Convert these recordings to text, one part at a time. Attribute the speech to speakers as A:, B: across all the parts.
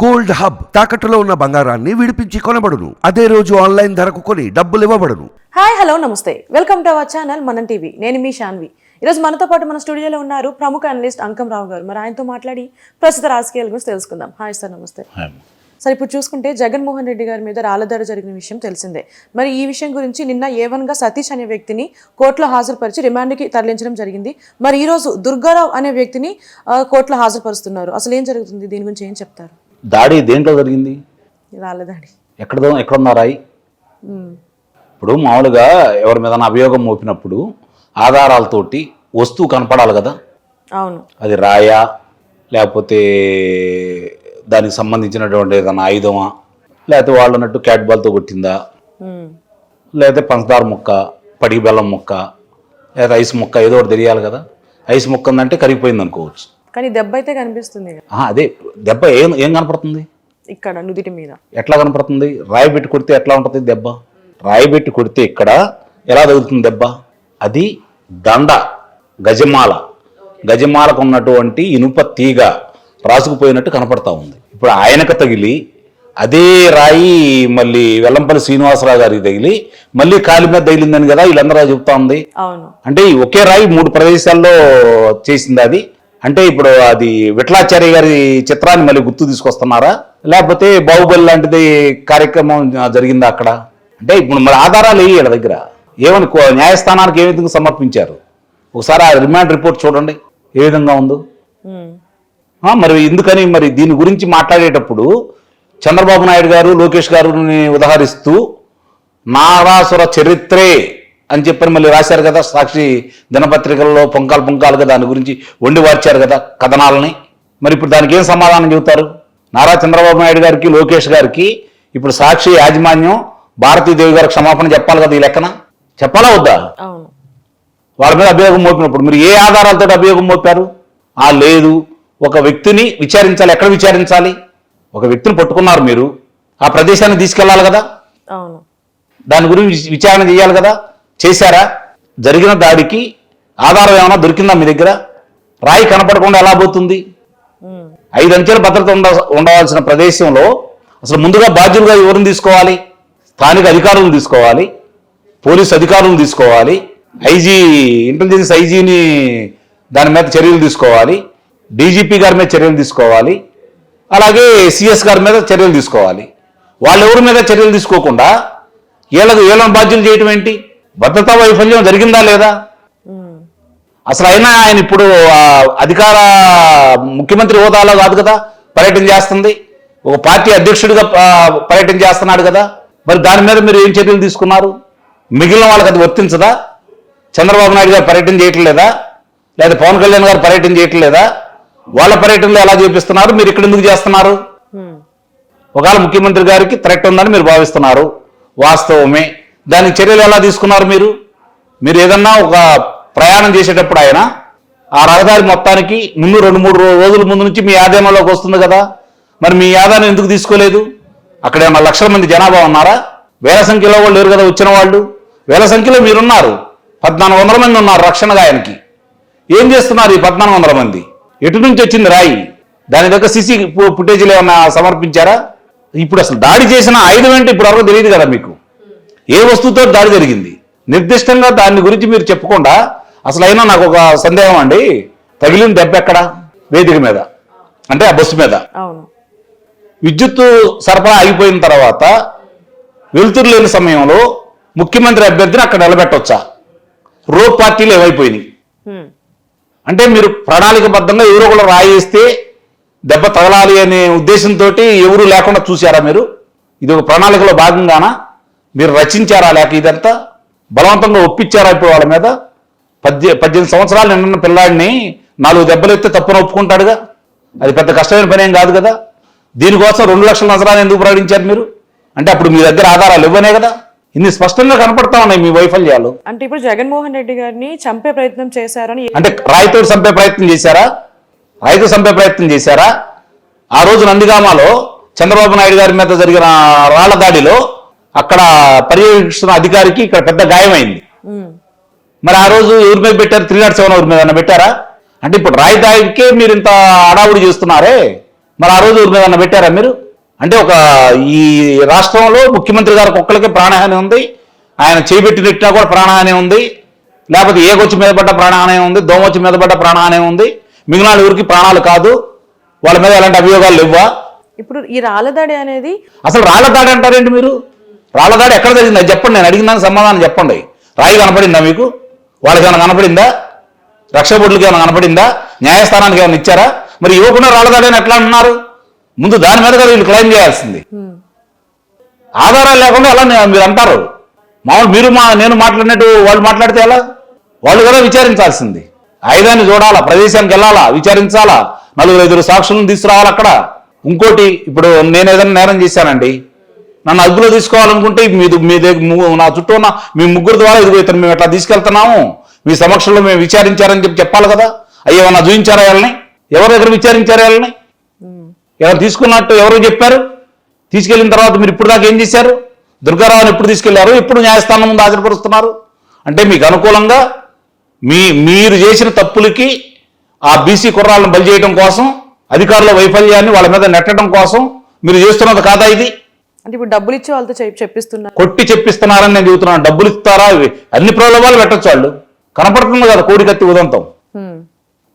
A: Gold hub తాకట్టులో ఉన్న బంగారాన్ని విడిపించి కొనబడును. అదే రోజు ఆన్లైన్ ధరకు కొని డబ్బులు ఇవ్వబడును.
B: హాయ్ హలో నమస్తే. Welcome to our channel Manam TV. నేను మీ శాన్వి ఈరోజు మనతో పాటు మన స్టూడియోలో ఉన్నారు ప్రముఖ అనలిస్ట్ అంకం రావు గారు. మరి ఆయనతో మాట్లాడి ప్రస్తుత రాజకీయాల గురించి తెలుసుకుందాం. హాయ్ సార్ నమస్తే. సార్ ఇప్పుడు చూసుకుంటే జగన్మోహన్ రెడ్డి గారి మీద రాళ్ళదాడి జరిగిన విషయం తెలిసిందే. మరి ఈ విషయం గురించి నిన్న ఏవన్గా సతీష్ అనే వ్యక్తిని కోర్టులో హాజరుపరిచి రిమాండ్కి తరలించడం జరిగింది. మరి ఈ రోజు దుర్గారావు అనే వ్యక్తిని కోర్టులో హాజరుపరుస్తున్నారు. అసలు ఏం జరుగుతుంది? దీని గురించి ఏం చెప్తారు?
C: దాడి దేంట్లో జరిగింది? ఎక్కడ ఎక్కడున్నా రాయి?
B: ఉమ్,
C: ఇప్పుడు మామూలుగా ఎవరి మీద అభియోగం మోపినప్పుడు ఆధారాలతోటి వస్తువు కనపడాలి కదా?
B: అవును.
C: అది రాయా? లేకపోతే దానికి సంబంధించినటువంటి ఏదైనా ఆయుధమా? లేకపోతే వాళ్ళు అన్నట్టు క్యాట్ బాల్తో కొట్టిందా లేకపోతే పంచదార ముక్క పడిగి బెల్లం ముక్క లేదా ఐస్ ముక్క ఏదో ఒకటి తెలియాలి కదా? ఐస్ ముక్క ఉందంటే కరిగిపోయింది అనుకోవచ్చు
B: కానీ దెబ్బ అయితే కనిపిస్తుంది
C: అదే దెబ్బ ఏం ఏం కనపడుతుంది?
B: ఇక్కడ నుదిటి మీద.
C: ఎట్లా కనపడుతుంది? రాయి పెట్టి కొడితే ఎట్లా ఉంటుంది దెబ్బ? రాయి పెట్టి కొడితే ఇక్కడ ఎలా తగులుతుంది దెబ్బ? అది దండ గజమాల. గజమాలకు ఉన్నటువంటి ఇనుప తీగ రాసుకుపోయినట్టు కనపడతా ఉంది. ఇప్పుడు ఆయనకు తగిలి అదే రాయి మళ్ళీ వెల్లంపల్లి శ్రీనివాసరావు గారికి తగిలి మళ్ళీ కాలి మీద తగిలిందని కదా వీళ్ళందరూ చెప్తా ఉంది.
B: అవును.
C: అంటే ఈ ఒకే రాయి మూడు ప్రదేశాల్లో చేసింది అది. అంటే ఇప్పుడు అది విఠలాచార్య గారి చిత్రాన్ని మళ్ళీ గుర్తు తీసుకొస్తున్నారా? లేకపోతే బాహుబలి లాంటిది కార్యక్రమం జరిగిందా అక్కడ? అంటే ఇప్పుడు మరి ఆధారాలు ఏ వీళ్ళ దగ్గర? ఏమని న్యాయస్థానానికి ఏ విధంగా సమర్పించారు? ఒకసారి ఆ రిమాండ్ రిపోర్ట్ చూడండి. ఏ విధంగా ఉందో. మరి ఎందుకని మరి దీని గురించి మాట్లాడేటప్పుడు చంద్రబాబు నాయుడు గారు లోకేష్ గారిని ఉదహరిస్తూ నారాసుర చరిత్రే అని చెప్పని మళ్ళీ రాశారు కదా సాక్షి దినపత్రికల్లో పొంకాలు పొంకాలుగా దాని గురించి వండి వార్చారు కదా కథనాలని. మరి ఇప్పుడు దానికి ఏం సమాధానం చెబుతారు? నారా చంద్రబాబు నాయుడు గారికి లోకేష్ గారికి ఇప్పుడు సాక్షి యాజమాన్యం భారతీదేవి గారికి క్షమాపణ చెప్పాలి కదా ఈ లెక్కన? చెప్పాలా వద్దా? వాళ్ళ మీద అభియోగం మోపినప్పుడు మీరు ఏ ఆధారాలతో అభియోగం మోపారు? ఆ లేదు ఒక వ్యక్తిని విచారించాలి. ఎక్కడ విచారించాలి? ఒక వ్యక్తిని పట్టుకున్నారు మీరు. ఆ ప్రదేశానికి తీసుకెళ్ళాలి కదా? దాని గురించి విచారణ చేయాలి కదా? చేశారా? జరిగిన దాడికి ఆధారం ఏమైనా దొరికిందా మీ దగ్గర? రాయి కనపడకుండా ఎలా పోతుంది? ఐదు అంచెల భద్రత ఉండ ఉండవలసిన ప్రదేశంలో అసలు ముందుగా బాధ్యులుగా ఎవరిని తీసుకోవాలి? స్థానిక అధికారులను తీసుకోవాలి. పోలీస్ అధికారులను తీసుకోవాలి. ఐజీ ఇంటెలిజెన్స్ ఐజీని దాని మీద చర్యలు తీసుకోవాలి. డీజీపీ గారి మీద చర్యలు తీసుకోవాలి. అలాగే సిఎస్ గారి మీద చర్యలు తీసుకోవాలి. వాళ్ళెవరి మీద చర్యలు తీసుకోకుండా వీళ్ళకు వీళ్ళని బాధ్యులు చేయటం ఏంటి? భద్రతా వైఫల్యం జరిగిందా లేదా? అసలు అయినా ఆయన ఇప్పుడు అధికార ముఖ్యమంత్రి హోదాలో కాదు కదా పర్యటన చేస్తుంది. ఒక పార్టీ అధ్యక్షుడిగా పర్యటన చేస్తున్నాడు కదా. మరి దాని మీద మీరు ఏం చర్యలు తీసుకున్నారు? మిగిలిన వాళ్ళకి అది వర్తించదా? చంద్రబాబు నాయుడు గారు పర్యటన చేయట్లేదా? లేదా పవన్ కళ్యాణ్ గారు పర్యటన చేయట్లేదా? వాళ్ళ పర్యటనలు ఎలా చూపిస్తున్నారు? మీరు ఇక్కడ ఎందుకు చేస్తున్నారు? ఒకవేళ ముఖ్యమంత్రి గారికి థ్రెట్ ఉందని మీరు భావిస్తున్నారు. వాస్తవమే. దానికి చర్యలు ఎలా తీసుకున్నారు మీరు? మీరు ఏదన్నా ఒక ప్రయాణం చేసేటప్పుడు ఆయన ఆ రహదారి మొత్తానికి ముందు రెండు మూడు రోజుల ముందు నుంచి మీ ఆదాయంలోకి వస్తుంది కదా మరి మీ ఆదాయం ఎందుకు తీసుకోలేదు? అక్కడ ఏమన్నా లక్షల మంది జనాభా ఉన్నారా? వేల సంఖ్యలో వాళ్ళు లేరు కదా వచ్చిన వాళ్ళు. వేల సంఖ్యలో మీరున్నారు. పద్నాలుగు వందల మంది ఉన్నారు రక్షణగా ఆయనకి. ఏం చేస్తున్నారు ఈ పద్నాలుగు వందల మంది? ఎటు నుంచి వచ్చింది రాయి? దాని దగ్గర సిసి ఫుటేజీలు ఏమన్నా సమర్పించారా? ఇప్పుడు అసలు దాడి చేసిన ఆయుధం ఏంటి ఇప్పుడు వరకు తెలియదు కదా మీకు. ఏ వస్తువుతో దాడి జరిగింది? నిర్దిష్టంగా దాని గురించి మీరు చెప్పకుండా? అసలు అయినా నాకు ఒక సందేహం అండి. తగిలిన దెబ్బ ఎక్కడ? వేదిక మీద. అంటే ఆ బస్సు మీద.
B: అవును.
C: విద్యుత్తు సరఫరా ఆగిపోయిన తర్వాత వెలుతురు లేని సమయంలో ముఖ్యమంత్రి అభ్యర్థిని అక్కడ నిలబెట్టవచ్చా రోడ్ పార్టీలు ఏమైపోయినాయి? అంటే మీరు ప్రణాళికబద్ధంగా ఎవరో కూడా రాయేస్తే దెబ్బ తగలాలి అనే ఉద్దేశంతో ఎవరు లేకుండా చూశారా మీరు? ఇది ఒక ప్రణాళికలో భాగంగానా? మీరు రచించారా లేక ఇదంతా? బలవంతంగా ఒప్పించారా ఇప్పుడు వాళ్ళ మీద? పద్దె పద్దెనిమిది సంవత్సరాలు నిన్న పిల్లాడిని నాలుగు దెబ్బలు ఎత్తే తప్పున ఒప్పుకుంటాడుగా? అది పెద్ద కష్టమైన పని ఏం కాదు కదా? దీనికోసం రెండు లక్షల నజరాలు ఎందుకు ప్రకటించారు మీరు? అంటే అప్పుడు మీ దగ్గర ఆధారాలు ఇవ్వనే కదా? ఇన్ని స్పష్టంగా కనపడతా ఉన్నాయి మీ వైఫల్యాలు.
B: అంటే ఇప్పుడు జగన్మోహన్ రెడ్డి గారిని చంపే ప్రయత్నం చేశారని
C: అంటే రాయితో చంపే ప్రయత్నం చేశారా? రాయితో చంపే ప్రయత్నం చేశారా? ఆ రోజు నందిగామలో చంద్రబాబు నాయుడు గారి మీద జరిగిన రాళ్ళ దాడిలో అక్కడ పర్యవేక్షణ అధికారికి ఇక్కడ పెద్ద గాయమైంది. మరి ఆ రోజు ఎవరి మీద పెట్టారు? త్రీ నాట్ సెవెన్ ఎవరి మీద పెట్టారా? అంటే ఇప్పుడు రాయి దాడికే మీరు ఇంత అడావుడి చేస్తున్నారే? మరి ఆ రోజు ఊరి మీద పెట్టారా మీరు? అంటే ఒక ఈ రాష్ట్రంలో ముఖ్యమంత్రి గారికి ఒక్కరికి ప్రాణహాని ఉంది. ఆయన చేపెట్టి నెట్టినా కూడా ప్రాణహాని ఉంది. లేకపోతే ఏగొచ్చి మీద పడ్డ ప్రాణహాని ఉంది దోమొచ్చి మీద పడ్డ ప్రాణహాని ఉంది. మిగిలిన ఊరికి ప్రాణాలు కాదు. వాళ్ళ మీద ఎలాంటి అభియోగాలు లేవా
B: ఇప్పుడు ఈ రాళ్ళదాడి అనేది
C: అసలు రాళ్ళ దాడి అంటారేంటి మీరు? రాళ్ళ దాడి ఎక్కడ జరిగింది అది చెప్పండి నేను అడిగిన దానికి సమాధానం చెప్పండి. రాయి కనపడిందా మీకు? వాళ్ళకి ఏమైనా కనపడిందా? రక్షబొడ్లకి ఏమైనా కనపడిందా? న్యాయస్థానానికి ఏమైనా ఇచ్చారా? మరి ఇవ్వకుండా రాళ్ళ దాడి అని ఎట్లా అంటున్నారు? ముందు దాని మీద కదా వీళ్ళు క్లెయిమ్ చేయాల్సింది. ఆధారాలు లేకుండా ఎలా మీరు అంటారు? మామూలు మీరు మా నేను మాట్లాడినట్టు వాళ్ళు మాట్లాడితే ఎలా? వాళ్ళు కూడా విచారించాల్సింది. ఆయుధాన్ని చూడాలా ప్రదేశానికి వెళ్ళాలా విచారించాలా? నలుగురు ఐదుగురు సాక్షులను తీసుకురావాలి అక్కడ? ఇంకోటి ఇప్పుడు నేను ఏదైనా నేరం చేశానండి. నన్ను అదుపులో తీసుకోవాలనుకుంటే మీ మీ దగ్గర నా చుట్టూ ఉన్న మీ ముగ్గురు ద్వారా ఇదిగో ఇతను మేము ఎట్లా తీసుకెళ్తున్నాము. మీ సమక్షంలో మేము విచారించారని చెప్పి చెప్పాలి కదా. అయ్యేమన్నా చూపించారా వాళ్ళని? ఎవరి దగ్గర విచారించారా వాళ్ళని? ఎవరు తీసుకున్నట్టు ఎవరు చెప్పారు? తీసుకెళ్ళిన తర్వాత మీరు ఇప్పుడు దాకా ఏం చేశారు? దుర్గారావుని ఎప్పుడు తీసుకెళ్ళారు? ఎప్పుడు న్యాయస్థానం ముందు హాజరుపరుస్తున్నారు? అంటే మీకు అనుకూలంగా మీ మీరు చేసిన తప్పులకి ఆ బీసీ కుర్రాలను బలి చేయడం కోసం అధికారుల వైఫల్యాన్ని వాళ్ళ మీద నెట్టడం కోసం మీరు చేస్తున్నది కాదా ఇది?
B: అంటే ఇప్పుడు డబ్బులు ఇచ్చి వాళ్ళతో చెప్- చెప్పిస్తున్నారు
C: కొట్టి చెప్పిస్తున్నారని నేను చెబుతున్నాను డబ్బులు ఇస్తారా? అన్ని ప్రలోభాలు పెట్టచ్చు వాళ్ళు. కనపడుతుంది కదా కోడి కత్తి ఉదంతం.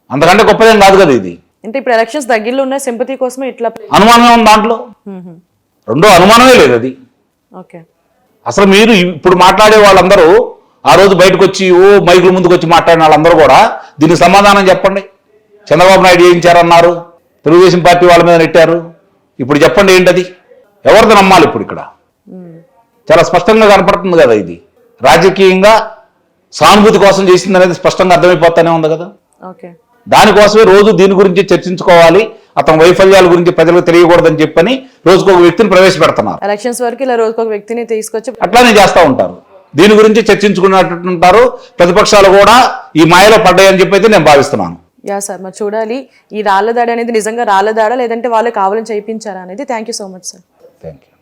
C: అంతకంటే గొప్పదేం కాదు కదా ఇది.
B: అంటే ఇప్పుడు ఎలక్షన్స్ దగ్గరలో ఉన్న సింపతి కోసమే ఇట్లా
C: అనుమానమే ఉంది దాంట్లో. రెండో అనుమానమే లేదు అది.
B: ఓకే.
C: అసలు మీరు ఇప్పుడు మాట్లాడే వాళ్ళందరూ ఆ రోజు బయటకు వచ్చి ఓ మైకుల ముందుకు వచ్చి మాట్లాడిన వాళ్ళందరూ కూడా దీనికి సమాధానం చెప్పండి. చంద్రబాబు నాయుడు ఏం చేయాలన్నారు? తెలుగుదేశం పార్టీ వాళ్ళ మీద నెట్టారు. ఇప్పుడు చెప్పండి ఏంటది? ఎవరిది నమ్మాలి ఇప్పుడు ఇక్కడ? చాలా స్పష్టంగా కనపడుతుంది కదా ఇది. రాజకీయంగా సానుభూతి కోసం చేసింది అనేది స్పష్టంగా అర్థమైపోతానే ఉంది కదా.
B: ఓకే.
C: దానికోసమే రోజు దీని గురించి చర్చించుకోవాలి అతని వైఫల్యాల గురించి ప్రజలకు తెలియకూడదని చెప్పని రోజుకు ఒక వ్యక్తిని ప్రవేశపెడుతున్నారు.
B: ఎలక్షన్స్ వరకు ఇలా రోజుకు ఒక వ్యక్తిని తీసుకొచ్చి
C: అట్లానే చేస్తూ ఉంటారు. దీని గురించి చర్చించుకున్నట్టు ఉంటారు ప్రతిపక్షాలు కూడా ఈ మాయలో పడ్డాయని చెప్పి అయితే నేను భావిస్తున్నాను.
B: యా సార్ మరి చూడాలి. ఈ రాళ్ళ దాడి అనేది నిజంగా రాళ్ళ దాడా? లేదంటే వాళ్ళు కావాలని చేయించారా అనేది? Thank you so much sir
C: thank you